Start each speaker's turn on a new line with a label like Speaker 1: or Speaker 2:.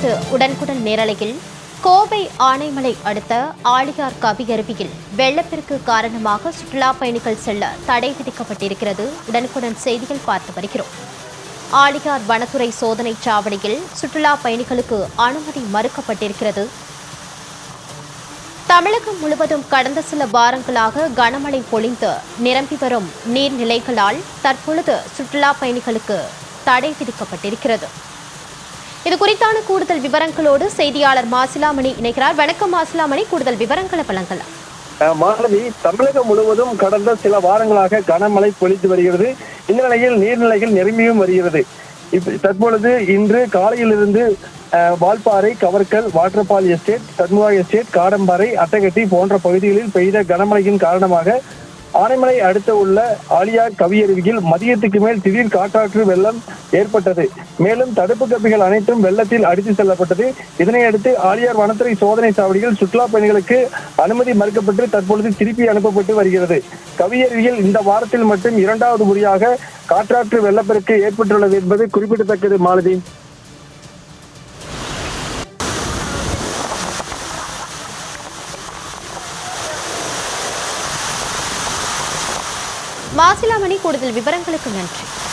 Speaker 1: குறித்து உடனுக்குடன் நேரலையில் கோவை ஆனைமலை அடுத்த ஆழியார் கவியருவியில் வெள்ளப்பெருக்கு காரணமாக சுற்றுலா பயணிகள் செல்ல தடை விதிக்கப்பட்டிருக்கிறது. உடனுக்குடன் செய்திகள் பார்த்து வருகிறோம். ஆழியார் வனத்துறை சோதனை சாவடியில் சுற்றுலா பயணிகளுக்கு அனுமதி மறுக்கப்பட்டிருக்கிறது. தமிழகம் முழுவதும் கடந்த சில வாரங்களாக கனமழை பொழிந்து நிரம்பி வரும் நீர்நிலைகளால் தற்பொழுது சுற்றுலா பயணிகளுக்கு தடை விதிக்கப்பட்டிருக்கிறது. இது குறித்தான கூடுதல் விவரங்களோடு செய்தியாளர் மாசிலாமணி இணைகிறார். வணக்கம் மாசிலாமணி. கூடுதல் விவரங்களை வழங்கலாம்.
Speaker 2: மாணவி தமிழகம் முழுவதும் கடந்த சில வாரங்களாக கனமழை பொழித்து வருகிறது. இந்த நிலையில் நீர்நிலைகள் நிரம்பியும் வருகிறது. தற்பொழுது இன்று காலையிலிருந்து Valparai Kavarkal waterfall estate Shanmuga estate Kadamparai Attakatti போன்ற பகுதிகளில் பெய்த கனமழையின் காரணமாக ஆனைமலை அடுத்த உள்ள ஆலியார் கவியருவியில் மதியத்துக்கு மேல் திடீர் காற்றாற்று வெள்ளம் ஏற்பட்டது. மேலும் தடுப்பு கம்பிகள் அனைத்தும் வெள்ளத்தில் அடித்து செல்லப்பட்டது. இதனையடுத்து ஆலியார் வனத்துறை சோதனை சாவடியில் சுற்றுலா பயணிகளுக்கு அனுமதி மறுக்கப்பட்டு தற்பொழுது திருப்பி அனுப்பப்பட்டு வருகிறது. கவியருவியில் இந்த வாரத்தில் மட்டும் இரண்டாவது முறையாக காற்றாற்று வெள்ளப்பெருக்கு ஏற்பட்டுள்ளது என்பது குறிப்பிடத்தக்கது மாலதி.
Speaker 1: மாசிலாமணி கூடுதல் விவரங்களுக்கு நன்றி.